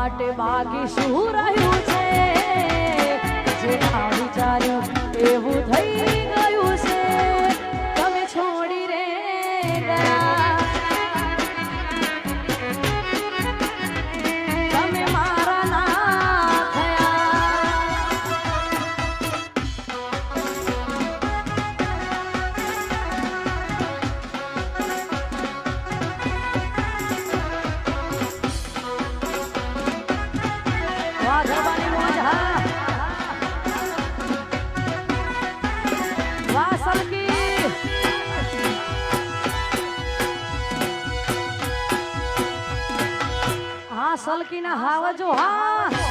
માટે બાકી શું રહ્યું છે. જે આવી જાય સલકી ના હાવજો હા.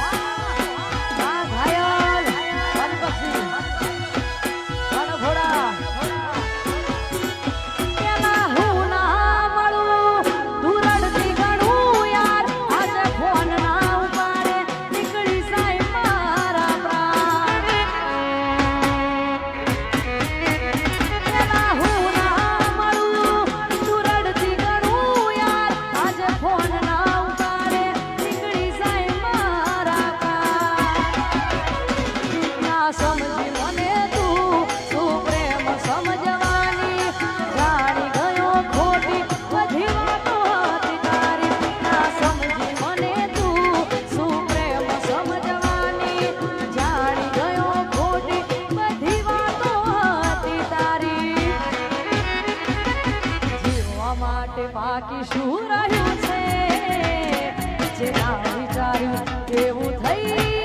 માટે બાકી શું રહ્યું છે? જે ના વિચાર્યું એવું થઈ